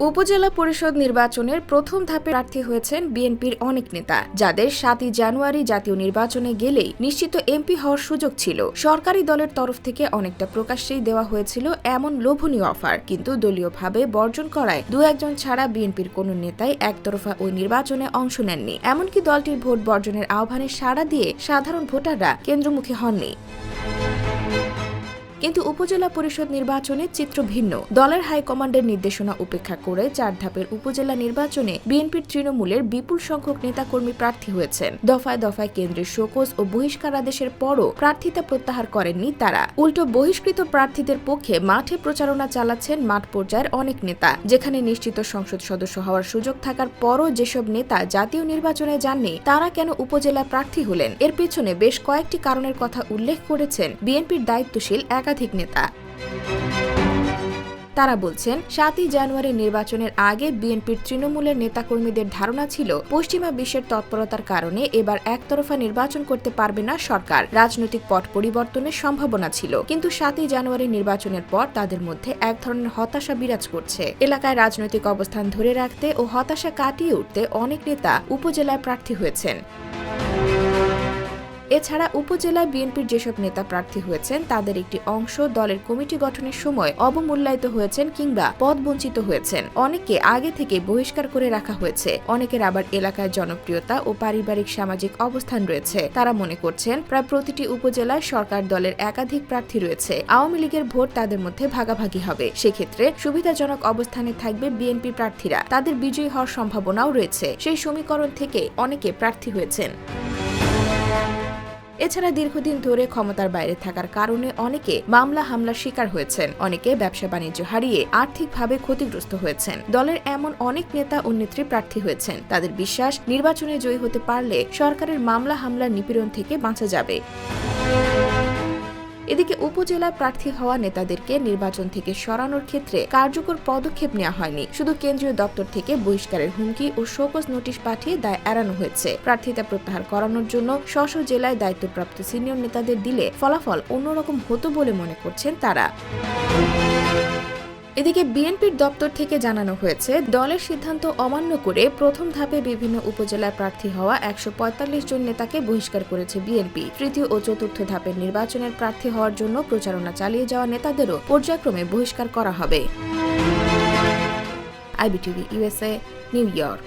উপজেলা পরিষদ নির্বাচনের প্রথম ধাপে প্রার্থী হয়েছেন বিএনপির অনেক নেতা, যাদের সাতই জানুয়ারি জাতীয় নির্বাচনে গেলেই নিশ্চিত এমপি হওয়ার সুযোগ ছিল। সরকারি দলের তরফ থেকে অনেকটা প্রকাশ্যেই দেওয়া হয়েছিল এমন লোভনীয় অফার, কিন্তু দলীয়ভাবে বর্জন করায় দু একজন ছাড়া বিএনপির কোনো নেতাই একতরফা ওই নির্বাচনে অংশ নেননি। এমনকি দলটির ভোট বর্জনের আহ্বানে সাড়া দিয়ে সাধারণ ভোটাররা কেন্দ্রমুখী হননি। কিন্তু উপজেলা পরিষদ নির্বাচনে চিত্র ভিন্ন। দলের হাইকমান্ডের নির্দেশনা উপেক্ষা করে চার ধাপের উপজেলা নির্বাচনে বিএনপির তৃণমূলের বিপুল সংখ্যক নেতাকর্মী প্রার্থী হয়েছেন। দফায় দফায় কেন্দ্রের শোকজ ও বহিষ্কার আদেশের পরও প্রার্থিতা প্রত্যাহার করেননি তারা। উল্টো বহিষ্কৃত প্রার্থীদের পক্ষে মাঠে প্রচারণা চালাচ্ছেন মাঠ পর্যায়ের অনেক নেতা। যেখানে নিশ্চিত সংসদ সদস্য হওয়ার সুযোগ থাকার পরও যেসব নেতা জাতীয় নির্বাচনে যাননি, তারা কেন উপজেলা প্রার্থী হলেন? এর পেছনে বেশ কয়েকটি কারণের কথা উল্লেখ করেছেন বিএনপির দায়িত্বশীল একাধিক নেতা। তারা বলছেন, সাতই জানুয়ারি নির্বাচনের আগে বিএনপির তৃণমূলের নেতাকর্মীদের ধারণা ছিল, পশ্চিমা বিশ্বের তৎপরতার কারণে এবার একতরফা নির্বাচন করতে পারবে না সরকার। রাজনৈতিক পট পরিবর্তনের সম্ভাবনা ছিল, কিন্তু সাতই জানুয়ারি নির্বাচনের পর তাদের মধ্যে এক ধরনের হতাশা বিরাজ করছে। এলাকায় রাজনৈতিক অবস্থান ধরে রাখতে ও হতাশা কাটিয়ে উঠতে অনেক নেতা উপজেলায় প্রার্থী হয়েছেন। এছাড়া উপজেলায় বিএনপির যেসব নেতা প্রার্থী হয়েছেন, তাদের একটি অংশ দলের কমিটি গঠনের সময় অবমূল্যায়িত হয়েছেন কিংবা পদ বঞ্চিত হয়েছেন। অনেকে আগে থেকে বহিষ্কার করে রাখা হয়েছে। অনেকের আবার এলাকায় জনপ্রিয়তা ও পারিবারিক সামাজিক অবস্থান রয়েছে। তারা মনে করছেন, প্রায় প্রতিটি উপজেলায় সরকার দলের একাধিক প্রার্থী রয়েছে। আওয়ামী লীগের ভোট তাদের মধ্যে ভাগাভাগি হবে। সেক্ষেত্রে সুবিধাজনক অবস্থানে থাকবে বিএনপি প্রার্থীরা। তাদের বিজয়ী হওয়ার সম্ভাবনাও রয়েছে। সেই সমীকরণ থেকে অনেকে প্রার্থী হয়েছেন। এছাড়া দীর্ঘদিন ধরে ক্ষমতার বাইরে থাকার কারণে অনেকে মামলা হামলার শিকার হয়েছেন। অনেকে ব্যবসা বাণিজ্য হারিয়ে আর্থিকভাবে ক্ষতিগ্রস্ত হয়েছেন। দলের এমন অনেক নেতা ও নেত্রী প্রার্থী হয়েছেন। তাদের বিশ্বাস, নির্বাচনে জয়ী হতে পারলে সরকারের মামলা হামলার নিপীড়ন থেকে বাঁচা যাবে। এদিকে উপজেলায় প্রার্থী হওয়া নেতাদেরকে নির্বাচন থেকে সরানোর ক্ষেত্রে কার্যকর পদক্ষেপ নেওয়া হয়নি। শুধু কেন্দ্রীয় দপ্তর থেকে বহিষ্কারের হুমকি ও শোকজ নোটিশ পাঠিয়ে দায় এড়ানো হয়েছে। প্রার্থিতা প্রত্যাহার করানোর জন্য স্ব জেলায় দায়িত্বপ্রাপ্ত সিনিয়র নেতাদের দিলে ফলাফল অন্যরকম হতো বলে মনে করছেন তারা। এদিকে বিএনপির দপ্তর থেকে জানানো হয়েছে, দলের সিদ্ধান্ত অমান্য করে প্রথম ধাপে বিভিন্ন উপজেলায় প্রার্থী হওয়া একশো পঁয়তাল্লিশ জন নেতাকে বহিষ্কার করেছে বিএনপি। তৃতীয় ও চতুর্থ ধাপের নির্বাচনের প্রার্থী হওয়ার জন্য প্রচারণা চালিয়ে যাওয়া নেতাদেরও পর্যায়ক্রমে বহিষ্কার করা হবে। IBTV, USA, New York.